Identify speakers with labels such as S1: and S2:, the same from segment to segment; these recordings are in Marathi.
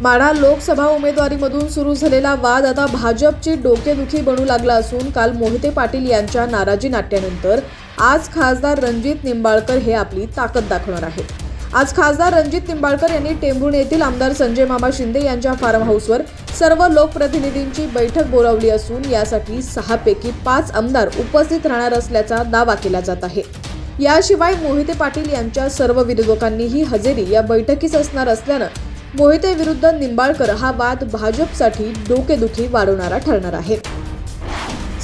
S1: माढा लोकसभा उमेदवारीमधून सुरू झालेला वाद आता भाजपची डोकेदुखी बनू लागला असून काल मोहिते पाटील यांच्या नाराजी नाट्यानंतर आज खासदार रणजित निंबाळकर हे आपली ताकद दाखवणार आहेत. आज खासदार रणजित निंबाळकर यांनी टेंभुण येथील आमदार संजय मामा शिंदे यांच्या फार्म हाऊसवर सर्व लोकप्रतिनिधींची बैठक बोलावली असून यासाठी सहापैकी पाच आमदार उपस्थित राहणार असल्याचा दावा केला जात आहे. याशिवाय मोहिते पाटील यांच्या सर्व विरोधकांनीही हजेरी या बैठकीस असणार असल्यानं मोहिते विरुद्ध निंबाळकर हा वाद भाजपसाठी डोकेदुखी वाढवणारा ठरणार आहे.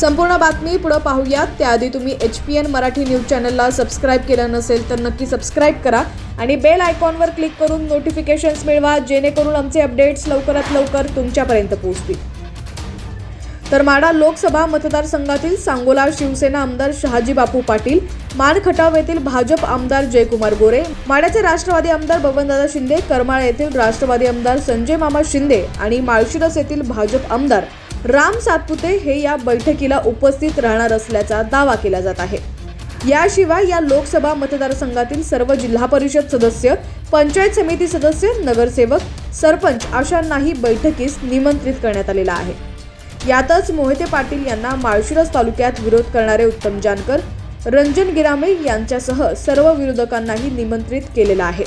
S1: संपूर्ण बातमी पुढं पाहूयात. त्याआधी तुम्ही H P N Marathi news चॅनलला सबस्क्राईब केलं नसेल तर नक्की सबस्क्राईब करा आणि बेल आयकॉनवर क्लिक करून नोटिफिकेशन्स मिळवा जेणेकरून आमचे अपडेट्स लवकरात लवकर तुमच्यापर्यंत पोहोचतील. तर माडा लोकसभा मतदारसंघातील सांगोला शिवसेना आमदार शहाजी बापू पाटील मान खटाव येथील भाजप आमदार जयकुमार गोरे माड्याचे राष्ट्रवादी आमदार बबनदादा शिंदे करमाळ येथील राष्ट्रवादी आमदार संजय मामा शिंदे आणि माळशिरस येथील भाजप आमदार राम सातपुते हे या बैठकीला उपस्थित राहणार असल्याचा दावा केला जात आहे. याशिवाय या लोकसभा मतदारसंघातील सर्व जिल्हा परिषद सदस्य पंचायत समिती सदस्य नगरसेवक सरपंच अशांनाही बैठकीस निमंत्रित करण्यात आलेला आहे. यातच मोहिते पाटील यांना माळशिरस तालुक्यात विरोध करणारे उत्तम जानकर रंजन गिरामे यांच्यासह सर्व विरोधकांनाही निमंत्रित केलेलं आहे.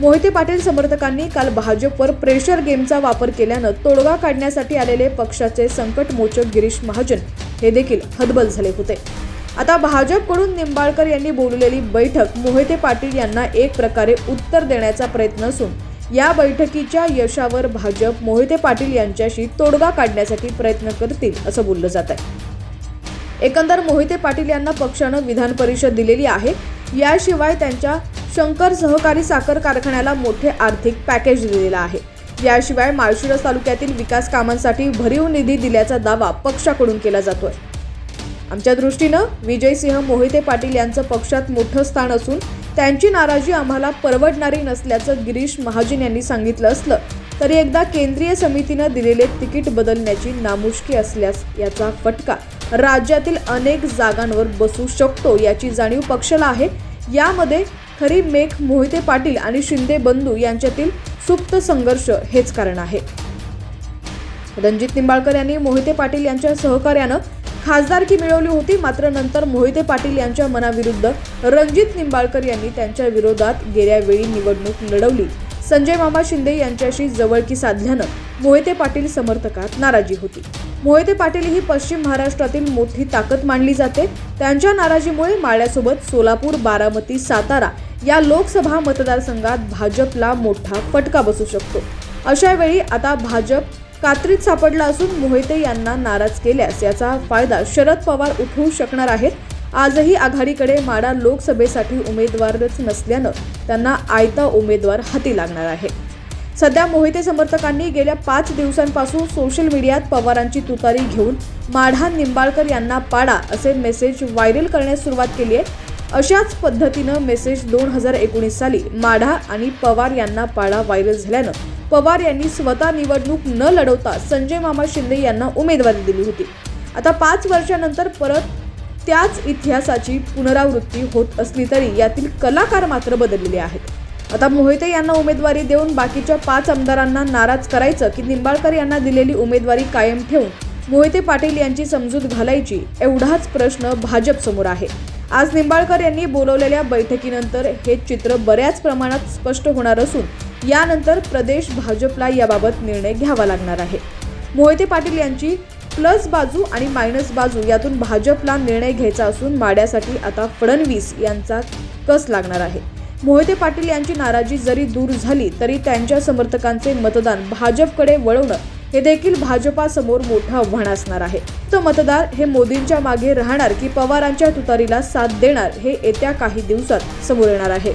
S1: मोहिते पाटील समर्थकांनी काल भाजपवर प्रेशर गेमचा वापर केल्यानं तोडगा काढण्यासाठी आलेले पक्षाचे संकटमोचक गिरीश महाजन हे देखील हतबल झाले होते. आता भाजपकडून निंबाळकर यांनी बोलवलेली बैठक मोहिते पाटील यांना एक प्रकारे उत्तर देण्याचा प्रयत्न असून या बैठकीच्या यशावर भाजप मोहिते पाटील यांच्याशी तोडगा काढण्यासाठी प्रयत्न करतील असं बोललं जात आहे. एकंदर मोहिते पाटील यांना पक्षानं विधान परिषद दिलेली आहे. याशिवाय त्यांच्या शंकर सहकारी साखर कारखान्याला मोठे आर्थिक पॅकेज दिलेलं आहे. याशिवाय माळशिरस तालुक्यातील विकास कामांसाठी भरीव निधी दिल्याचा दावा पक्षाकडून केला जातोय. आमच्या दृष्टीनं विजयसिंह मोहिते पाटील यांचं पक्षात मोठं स्थान असून त्यांची नाराजी आम्हाला परवडणारी नसल्याचं गिरीश महाजन यांनी सांगितलं असलं तरी एकदा केंद्रीय समितीनं दिलेले तिकीट बदलण्याची नामुष्की असल्यास याचा फटका राज्यातील अनेक जागांवर बसू शकतो याची जाणीव पक्षाला आहे. यामध्ये खरी मेघ मोहिते पाटील आणि शिंदे बंधू यांच्यातील सुप्त संघर्ष हेच कारण आहे. रणजित निंबाळकर यांनी मोहिते पाटील यांच्या सहकार्यानं खासदारकी मिळवली होती मात्र नंतर मोहिते पाटील यांच्या मनाविरुद्ध रणजित निंबाळकर यांनी त्यांच्या विरोधात गेल्या वेळी निवडणूक लढवली. संजय मामा शिंदे यांच्याशी जवळकी साधल्यानं मोहिते पाटील समर्थकात नाराजी होती. मोहिते पाटील ही पश्चिम महाराष्ट्रातील मोठी ताकद मानली जाते. त्यांच्या नाराजीमुळे माळ्यासोबत सोलापूर बारामती सातारा या लोकसभा मतदारसंघात भाजपला मोठा फटका बसू शकतो. अशा वेळी आता भाजप कात्रीत सापडला असून मोहिते यांना नाराज केल्यास याचा फायदा शरद पवार उठवू शकणार आहेत. आजही आघाडीकडे माडा लोकसभेसाठी उमेदवारच नसल्यानं त्यांना आयता उमेदवार हाती लागणार आहे. सध्या मोहिते समर्थकांनी गेल्या पाच दिवसांपासून सोशल मीडियात पवारांची तुतारी घेऊन माढा निंबाळकर यांना पाडा असे मेसेज व्हायरल करण्यास सुरुवात केली आहे. अशाच पद्धतीनं मेसेज दोन हजार एकोणीस साली माढा आणि पवार यांना पाडा व्हायरल झाल्यानं पवार यांनी स्वतः निवडणूक न लढवता संजय मामा शिंदे यांना उमेदवारी दिली होती. आता पाच वर्षानंतर परत त्याच इतिहासाची पुनरावृत्ती होत असली तरी यातील कलाकार मात्र बदललेले आहेत. आता मोहिते यांना उमेदवारी देऊन बाकीच्या पाच आमदारांना नाराज करायचं की निंबाळकर यांना दिलेली उमेदवारी कायम ठेवून मोहिते पाटील यांची समजूत घालायची एवढाच प्रश्न भाजपसमोर आहे. आज निंबाळकर यांनी बोलवलेल्या बैठकीनंतर हे चित्र बऱ्याच प्रमाणात स्पष्ट होणार असून यानंतर प्रदेश भाजपला याबाबत निर्णय घ्यावा लागणार आहे. मोहिते पाटील यांची प्लस बाजू आणि मायनस बाजू यातून भाजपला निर्णय घ्यायचा असून माड्यासाठी आता फडणवीस यांचा कस लागणार आहे? मोहिते पाटील यांची नाराजी जरी दूर झाली तरी त्यांच्या समर्थकांचे मतदान भाजपकडे वळवणं हे देखील भाजपासमोर मोठं आव्हान असणार आहे. तो मतदार हे मोदींच्या मागे राहणार की पवारांच्या तुतारीला साथ देणार हे येत्या काही दिवसात समोर येणार आहे.